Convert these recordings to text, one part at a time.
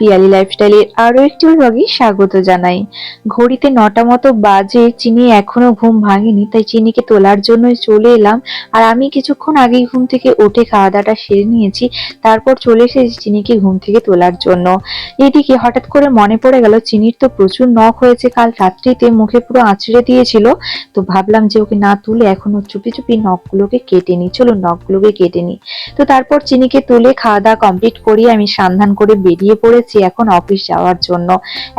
পিয়ালি লাইফস্টাইলের আরও একটি ব্লগে স্বাগত জানাই। ঘড়িতে নটা মতো বাজে, চিনি এখনও ঘুম ভাঙেনি, তাই চিনিকে তোলার জন্য চলে এলাম। আর আমি কিছুক্ষণ আগেই ঘুম থেকে উঠে খাওয়া দাওয়াটা সেরে নিয়েছি, তারপর চলে এসেছি চিনিকে ঘুম থেকে তোলার জন্য। এদিকে হঠাৎ করে মনে পড়ে গেল, চিনির তো প্রচুর নখ হয়েছে, কাল রাত্রিতে মুখে পুরো আঁচড়ে দিয়েছিল। তো ভাবলাম যে ওকে না তুলে এখনও চুপি চুপি নখগুলোকে কেটে নি চলো নখগুলোকে কেটে নি তো তারপর চিনিকে তুলে খাওয়া দাওয়া কমপ্লিট করিয়ে আমি সান্ধান করে বেরিয়ে পড়েছি। এখন অফিস যাওয়ার জন্য।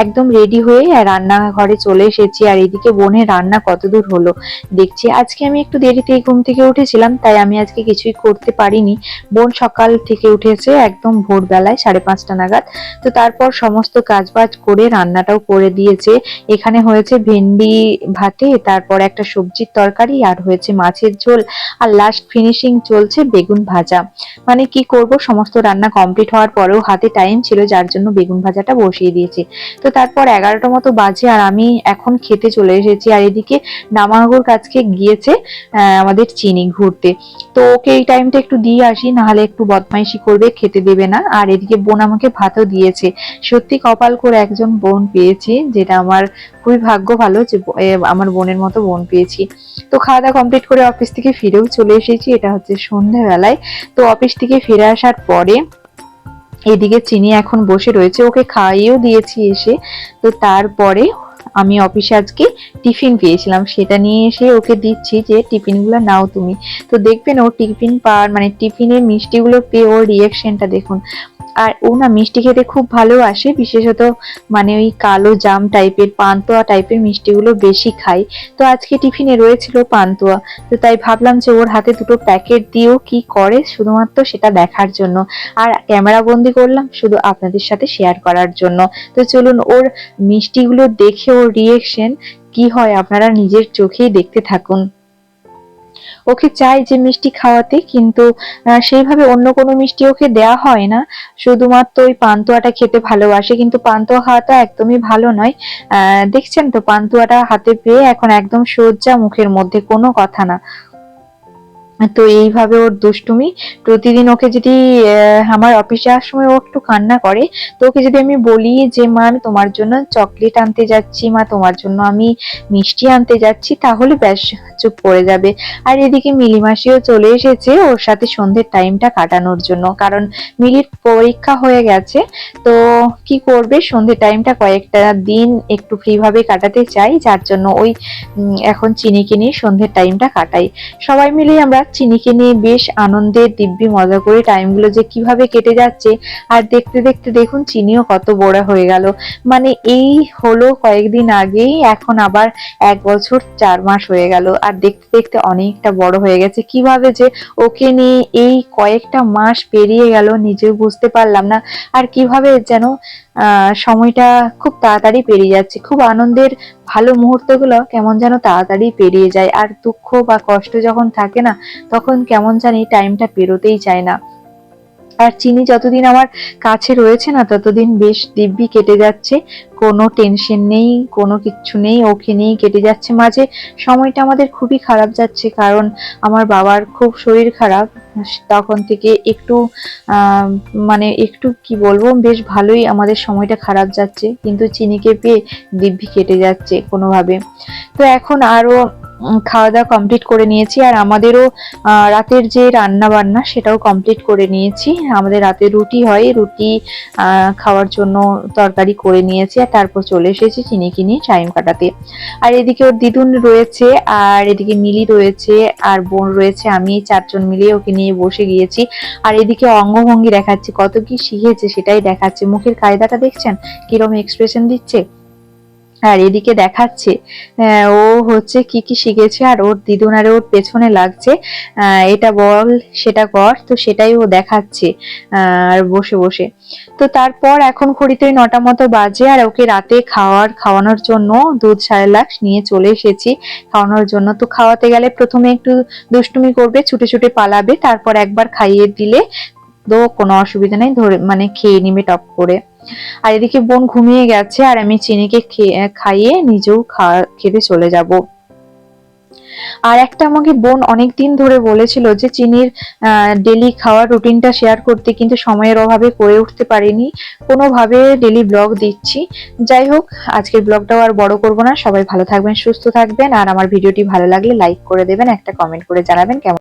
একদম রেডি হয়ে রান্নাঘরে চলে এসেছি আর এদিকে বোনের রান্না কতদূর হলো দেখছি। আজকে আমি একটু দেরিতেই ঘুম থেকে উঠেছিলাম, তাই আমি আজকে কিছুই করতে পারিনি। বোন সকাল থেকে উঠেছে একদম ভোরবেলায় সাড়ে পাঁচটা নাগাদ। তো তারপর সমস্ত কাজবাজ করে রান্নাটাও করে দিয়েছে। এখানে হয়েছে ভেন্ডি ভাতে, তারপর একটা সবজির তরকারি আর হয়েছে মাছের ঝোল। আর লাস্ট ফিনিশিং চলছে বেগুন ভাজা। মানে কি করব, সমস্ত রান্না কমপ্লিট হওয়ার পরেও হাতে টাইম ছিল, যার জন্য বেগুন ভাজাটা বসিয়ে দিয়েছি। তো তারপর এগারোটা মতো বাজে আর আমি এখন খেতে চলে এসেছি। আর এদিকে নামাগর কাছকে গিয়েছে আমাদের চিনি ঘুরতে। তো ওকে এই টাইমটা একটু দিয়ে আসি, নাহলে একটু বদমাইশি করবে, খেতে দেবে না। আর এদিকে বোন আমাকে ভাতও দিয়েছে। সত্যি কপাল করে একজন বোন পেয়েছি, যেটা আমার খুবই ভাগ্য ভালো যে আমার বোনের মতো বোন পেয়েছি। তো খাওয়া দাওয়া কমপ্লিট করে অফিস থেকে ফিরেও চলে এসেছি। এটা হচ্ছে সন্ধ্যাবেলায়। তো অফিস থেকে ফিরে আসার পরে এদিকে চিনি এখন বসে রয়েছে, ওকে খাইয়েও দিয়েছি এসে। তো তারপরে আমি অফিসে আজকে টিফিন পেয়েছিলাম, সেটা নিয়ে এসে ওকে দিচ্ছি যে, টিফিনগুলো নাও তুমি। তো দেখবেন ও টিফিন পাওয়ার মানে টিফিনের মিষ্টিগুলো পেয়ে ওর রিয়াকশনটা দেখুন। আর ও না মিষ্টি খেতে খুব ভালোবাসে, বিশেষত মানে ওই কালো জাম টাইপের, পান্তুয়া টাইপের মিষ্টিগুলো বেশি খাই তো আজকে টিফিনে রয়েছিল পান্তুয়া। তো তাই ভাবলাম যে ওর হাতে দুটো প্যাকেট দিয়েও কি করে, শুধুমাত্র সেটা দেখার জন্য। আর ক্যামেরা বন্দি করলাম, শুধু আপনাদের সাথে শেয়ার করার জন্য। তো চলুন ওর মিষ্টিগুলো দেখে ওর রিয়েকশন কি হয় আপনারা নিজের চোখেই দেখতে থাকুন। ওকে চাই যে মিষ্টি খাওয়াতে, কিন্তু সেইভাবে অন্য কোনো মিষ্টি ওকে দেয়া হয় না। শুধুমাত্র ওই পান্তুয়াটা খেতে ভালোবাসে, কিন্তু পান্তুয়া খাওয়াটা একদমই ভালো নয়। দেখছেন তো, পান্তুয়াটা হাতে পেয়ে এখন একদম সোজা মুখের মধ্যে, কোনো কথা না। তো এইভাবে ওর দুষ্টুমি, প্রতিদিন ওকে যদি আমার অফিসে আসার সময় ও একটু কান্না করে, তো ওকে যদি আমি বলি যে, মা, আমি তোমার জন্য চকলেট আনতে যাচ্ছি, মা, তোমার জন্য আমি মিষ্টি আনতে যাচ্ছি, তাহলে ব্যাস, চুপ করে যাবে। আর এদিকে মিলিমাসিও চলে এসেছে ওর সাথে সন্ধ্যের টাইমটা কাটানোর জন্য, কারণ মিলির পরীক্ষা হয়ে গেছে, তো কি করবে? সন্ধ্যের টাইমটা কয়েকটা দিন একটু ফ্রিভাবে কাটাতে চাই, যার জন্য ওই এখন চিনিকে নিয়ে সন্ধ্যের টাইমটা কাটাই। সবাই মিলে আমরা চিনিকে নিয়ে বেশ আনন্দে, দিব্যি মজা করে টাইমগুলো যে কীভাবে কেটে যাচ্ছে, আর দেখতে দেখতে দেখুন চিনিও কত বড় হয়ে গেল। মানে এই হলো কয়েকদিন আগেই, এখন আবার এক বছর চার মাস হয়ে গেল, আর দেখতে দেখতে অনেকটা বড় হয়ে গেছে। কীভাবে যে ওকে নিয়ে এই কয়েকটা মাস পেরিয়ে গেল নিজেও বুঝতে পারলাম না, আর কীভাবে যেন সময়টা খুব তাড়াতাড়ি পেরিয়ে যাচ্ছে। খুব আনন্দের ভালো মুহূর্তগুলো কেমন যেন তাড়াতাড়ি পেরিয়ে যায়। আর দুঃখ বা কষ্ট যখন থাকে না, তখন কেমন জানি টাইমটা পেরোতেই চায় না। আর চিনি যতদিন আমার কাছে রয়েছে না ততদিন বেশ দিব্যি কেটে যাচ্ছে। কোনো টেনশন নেই কোনো কিচ্ছু নেই ওকে নিয়েই কেটে যাচ্ছে। মাঝে সময়টা আমাদের খুবই খারাপ যাচ্ছে কারণ আমার বাবার খুব শরীর খারাপ। তখন থেকে একটু মানে একটু কি বলব বেশ ভালোই আমাদের সময়টা খারাপ যাচ্ছে। কিন্তু চিনিকে পেয়ে দিব্যি কেটে যাচ্ছে কোনোভাবে। তো এখন আরও উম, খাওয়া দাওয়া কমপ্লিট করে নিয়েছি আর আমাদেরও রাতের যে রান্না বান্না সেটাও কমপ্লিট করে নিয়েছি। আমাদের রাতে রুটি হয়, রুটি খাওয়ার জন্য তরকারি করে নিয়েছি আর তারপর চলে এসেছি চিনি নিয়ে টাইম কাটাতে। আর এদিকে ওর দিদুন রয়েছে আর এদিকে মিলি রয়েছে আর বোন রয়েছে। আমি চারজন মিলে ওকে নিয়ে বসে গিয়েছি আর এদিকে অঙ্গভঙ্গি দেখাচ্ছে। কত কি শিখেছে সেটাই দেখাচ্ছে। মুখের কায়দাটা দেখছেন? কিরম এক্সপ্রেশন দিচ্ছে? আর এদিকে দেখাচ্ছে ও হচ্ছে কি কি শিখেছে আর ওর দিদুন আর ওর পেছনে লাগছে। এটা বল, সেটা কর, তো সেটাই ও দেখাচ্ছে আর বসে বসে। তো তারপর এখন ঘড়িতে ওই নটা মতো বাজে আর ওকে রাতে খাওয়ার, খাওয়ানোর জন্য দুধ সাড়ে লাখ নিয়ে চলে এসেছি খাওয়ানোর জন্য। তো খাওয়াতে গেলে প্রথমে একটু দুষ্টুমি করবে, ছুটে ছুটে পালাবে, তারপর একবার খাইয়ে দিলে তো কোনো অসুবিধা নেই, ধরে মানে খেয়ে নিবে টপ করে। আর এদিকে বোন ঘুমিয়ে গেছে আর আমি চিনিকে খাইয়ে নিজেও খেতে চলে যাব। আর একটা আমাকে বোন অনেক দিন ধরে বলেছিল যে চিনির ডেলি খাওয়ার রুটিনটা শেয়ার করতে কিন্তু সময়ের অভাবে করে উঠতে পারিনি। কোনোভাবে ডেলি ব্লগ দিচ্ছি। যাই হোক, আজকের ব্লগটাও আর বড় করব না। সবাই ভালো থাকবেন, সুস্থ থাকবেন। আর আমার ভিডিওটি ভালো লাগলে লাইক করে দেবেন, একটা কমেন্ট করে জানাবেন কেমন